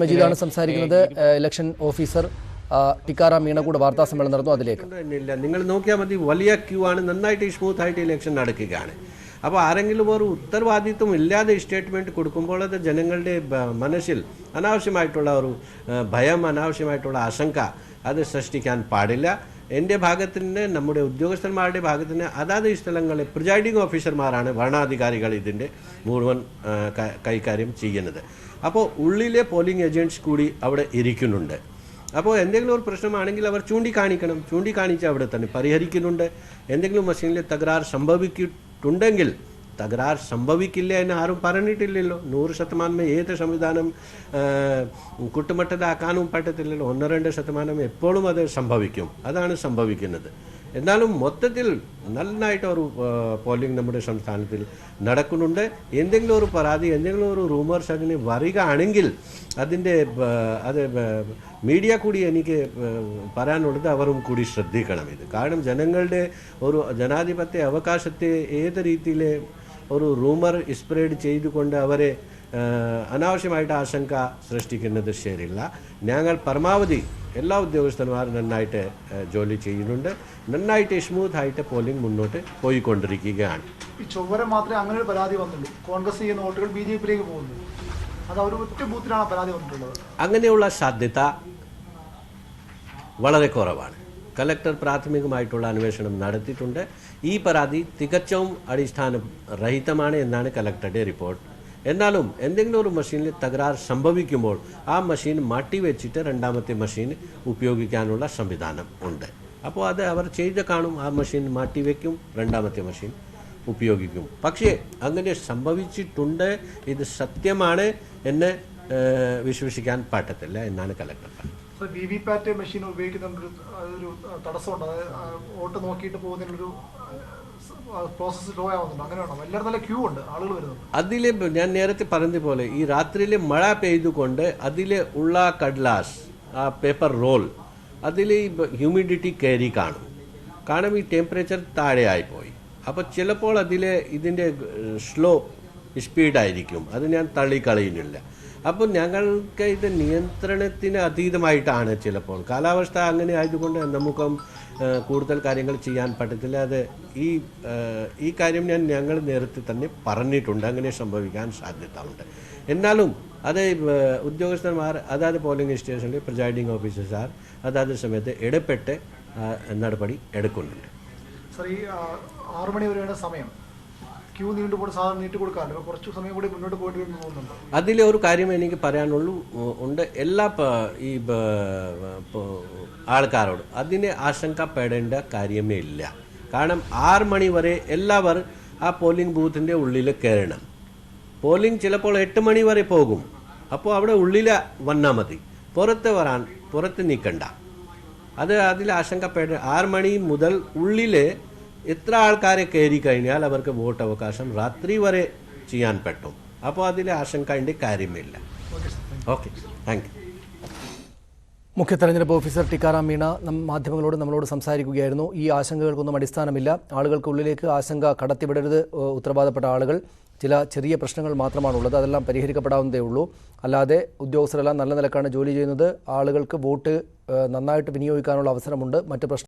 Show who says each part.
Speaker 1: മജീദാണ് സംസാരിക്കുന്നത്. Election officer Tikaram Meena കൂടെ വാർത്താ സമ്മേളനം നടന്നു അതിലേക്ക്.
Speaker 2: ഇല്ല നിങ്ങൾ നോക്കിയാൽ മതി വലിയ ക്യൂ ആണ്. നന്നായിട്ട് സ്മൂത്ത് ആയിട്ട് ഇലക്ഷൻ നടക്കുകയാണ്. അപ്പോൾ ആരെങ്കിലും ഒരു ഉത്തരവാദിത്വം ഇല്ലാതെ സ്റ്റേറ്റ്മെന്റ് കൊടുക്കുമ്പോൾ അത് ജനങ്ങളുടെ മനസ്സിൽ അനാവശ്യമായിട്ടുള്ള ഒരു ഭയം അനാവശ്യമായിട്ടുള്ള ആശങ്ക അത് സൃഷ്ടിക്കാൻ പാടില്ല. എന്റെ ഭാഗത്തിന് നമ്മുടെ ഉദ്യോഗസ്ഥന്മാരുടെ ഭാഗത്തിന് അതാത് സ്ഥലങ്ങളിൽ പ്രിസൈഡിംഗ് ഓഫീസർമാരാണ് ഭരണാധികാരികൾ ഇതിന്റെ മുഴുവൻ കൈകാര്യം ചെയ്യുന്നത്. അപ്പോൾ ഉള്ളിലെ പോളിംഗ് ഏജന്റ്സ് കൂടി അവിടെ ഇരിക്കുന്നുണ്ട്. അപ്പോൾ എന്തെങ്കിലും ഒരു പ്രശ്നമാണെങ്കിൽ അവർ ചൂണ്ടിക്കാണിക്കണം. ചൂണ്ടിക്കാണിച്ച് അവിടെ തന്നെ പരിഹരിക്കുന്നുണ്ട്. എന്തെങ്കിലും മെഷീനിലെ തകരാർ സംഭവിച്ചിട്ടുണ്ടെങ്കിൽ തകരാർ സംഭവിക്കില്ല എന്ന് ആരും പറഞ്ഞിട്ടില്ലല്ലോ. നൂറ് ശതമാനം ഏത് സംവിധാനം കുട്ടുമട്ടതാക്കാനും പറ്റത്തില്ലല്ലോ. ഒന്ന് രണ്ട് ശതമാനം എപ്പോഴും അത് സംഭവിക്കും. അതാണ് സംഭവിക്കുന്നത്. എന്നാലും മൊത്തത്തിൽ നന്നായിട്ട് ഒരു പോളിംഗ് നമ്മുടെ സംസ്ഥാനത്തിൽ നടക്കുന്നുണ്ട്. എന്തെങ്കിലും ഒരു പരാതി എന്തെങ്കിലും ഒരു റൂമേഴ്സ് അങ്ങനെ വരികയാണെങ്കിൽ അതിന്റെ അത് മീഡിയ കൂടി എനിക്ക് പറയാനുള്ളത് അവരും കൂടി ശ്രദ്ധിക്കണം ഇത്. കാരണം ജനങ്ങളുടെ ഒരു ജനാധിപത്യ അവകാശത്തെ ഏത് രീതിയിൽ ഒരു റൂമർ സ്പ്രെഡ് ചെയ്തുകൊണ്ട് അവരെ അനാവശ്യമായിട്ട് ആശങ്ക സൃഷ്ടിക്കുന്നത് ശരിയല്ല. ഞങ്ങൾ പരമാവധി എല്ലാ ഉദ്യോഗസ്ഥന്മാരും നന്നായിട്ട് ജോലി ചെയ്യുന്നുണ്ട്. നന്നായിട്ട് സ്മൂത്ത് ആയിട്ട് പോളിംഗ് മുന്നോട്ട് പോയിക്കൊണ്ടിരിക്കുകയാണ്.
Speaker 3: ഈ ചൊവ്വര മാത്രമേ അങ്ങനെ ഒരു പരാതി വന്നുള്ളൂ കോൺഗ്രസ് ചെയ്യുന്ന വോട്ടുകൾ ബി ജെ പിയിലേക്ക് പോകുന്നു. അത് അവർ ഒറ്റ ബൂത്തിലാണ് പരാതി വന്നിട്ടുള്ളത്.
Speaker 2: അങ്ങനെയുള്ള സാധ്യത വളരെ കുറവാണ്. കലക്ടർ പ്രാഥമികമായിട്ടുള്ള അന്വേഷണം നടത്തിയിട്ടുണ്ട്. ഈ പരാതി തികച്ചും അടിസ്ഥാന രഹിതമാണ് എന്നാണ് കലക്ടറുടെ റിപ്പോർട്ട്. എന്നാലും എന്തെങ്കിലും ഒരു മെഷീനിൽ തകരാർ സംഭവിക്കുമ്പോൾ ആ മെഷീൻ മാറ്റി വെച്ചിട്ട് രണ്ടാമത്തെ മെഷീൻ ഉപയോഗിക്കാനുള്ള സംവിധാനം ഉണ്ട്. അപ്പോൾ അത് അവർ ചെയ്ത് കാണും ആ മെഷീൻ മാറ്റി വയ്ക്കും രണ്ടാമത്തെ മെഷീൻ ഉപയോഗിക്കും. പക്ഷേ അങ്ങനെ സംഭവിച്ചിട്ടുണ്ട്. ഇത് സത്യമാണ് എന്ന് വിശ്വസിക്കാൻ പറ്റത്തില്ല എന്നാണ് കലക്ടർ
Speaker 3: പാറ്റ് മെഷീൻ ഉപയോഗിക്കുന്ന ഒരു വോട്ട് നോക്കിയിട്ട്
Speaker 2: അതിലെ ഞാൻ നേരത്തെ പറഞ്ഞതുപോലെ ഈ രാത്രിയിലെ മഴ പെയ്തുകൊണ്ട് അതിലെ ഉള്ള കഡ്ലാസ് ആ പേപ്പർ റോൾ അതിൽ ഈ ഹ്യൂമിഡിറ്റി കയറി കാണും. കാരണം ഈ ടെമ്പറേച്ചർ താഴെയായിപ്പോയി. അപ്പോൾ ചിലപ്പോൾ അതിലെ ഇതിന്റെ സ്ലോ സ്പീഡായിരിക്കും അത് ഞാൻ തള്ളിക്കളയുന്നില്ല. അപ്പോൾ ഞങ്ങൾക്ക് ഇത് നിയന്ത്രണത്തിന് അതീതമായിട്ടാണ് ചിലപ്പോൾ. കാലാവസ്ഥ അങ്ങനെ ആയതുകൊണ്ട് നമുക്കും കൂടുതൽ കാര്യങ്ങൾ ചെയ്യാൻ പറ്റത്തില്ല. അത് ഈ ഈ കാര്യം ഞാൻ ഞങ്ങൾ നേരത്തെ തന്നെ പറഞ്ഞിട്ടുണ്ട്. അങ്ങനെ സംഭവിക്കാൻ സാധ്യത ഉണ്ട് എന്നാലും അത് ഉദ്യോഗസ്ഥന്മാർ അതാത് പോളിംഗ് സ്റ്റേഷനിലെ പ്രിസൈഡിംഗ് ഓഫീസർമാർ അതാത് സമയത്ത് ഇടപെട്ട് നടപടി എടുക്കുന്നുണ്ട്.
Speaker 3: സർ ഈ ആറ് മണി വരെയാണ് സമയം ക്യൂ നീണ്ടു പോകുന്ന സാധനം നീട്ടി കൊടുക്കാറുണ്ട് കുറച്ച് സമയം കൂടി മുന്നോട്ട് പോയിട്ട്
Speaker 2: അതിലെ ഒരു കാര്യം എനിക്ക് പറയാനുള്ളൂ. ഉണ്ട്. എല്ലാ ഈ ആൾക്കാരോട് അതിനെ ആശങ്കപ്പെടേണ്ട കാര്യമേ ഇല്ല. കാരണം ആറ് മണി വരെ എല്ലാവർ ആ പോളിംഗ് ബൂത്തിന്റെ ഉള്ളിൽ കയറണം. പോളിംഗ് ചിലപ്പോൾ എട്ട് മണി വരെ പോകും. അപ്പോൾ അവിടെ ഉള്ളിൽ വന്നാൽ മതി. പുറത്ത് വരാൻ പുറത്ത് നിൽക്കണ്ട അത് അതിൽ ആശങ്കപ്പെട ആറ് മണി മുതൽ ഉള്ളിൽ എത്ര ആൾക്കാരെ കയറി കഴിഞ്ഞാൽ അവർക്ക് വോട്ട് അവകാശം രാത്രി വരെ ചെയ്യാൻ പറ്റും. അപ്പോൾ അതിൽ ആശങ്കയുടെ കാര്യമില്ല.
Speaker 3: ഓക്കെ
Speaker 2: താങ്ക് യു
Speaker 1: മുഖ്യ തെരഞ്ഞെടുപ്പ് ഓഫീസർ ടിക്കാറാം മീണ മാധ്യമങ്ങളോട് നമ്മളോട് സംസാരിക്കുകയായിരുന്നു. ഈ ആശങ്കകൾക്കൊന്നും അടിസ്ഥാനമില്ല. ആളുകൾക്ക് ഉള്ളിലേക്ക് ആശങ്ക കടത്തിവിടരുത് ഉത്തരവാദപ്പെട്ട ആളുകൾ. ചില ചെറിയ പ്രശ്നങ്ങൾ മാത്രമാണുള്ളത്. അതെല്ലാം പരിഹരിക്കപ്പെടാവുന്നതേ ഉള്ളൂ. അല്ലാതെ ഉദ്യോഗസ്ഥരെല്ലാം നല്ല നിലക്കാണ് ജോലി ചെയ്യുന്നത്. ആളുകൾക്ക് വോട്ട് നന്നായിട്ട് വിനിയോഗിക്കാനുള്ള അവസരമുണ്ട്. മറ്റ് പ്രശ്ന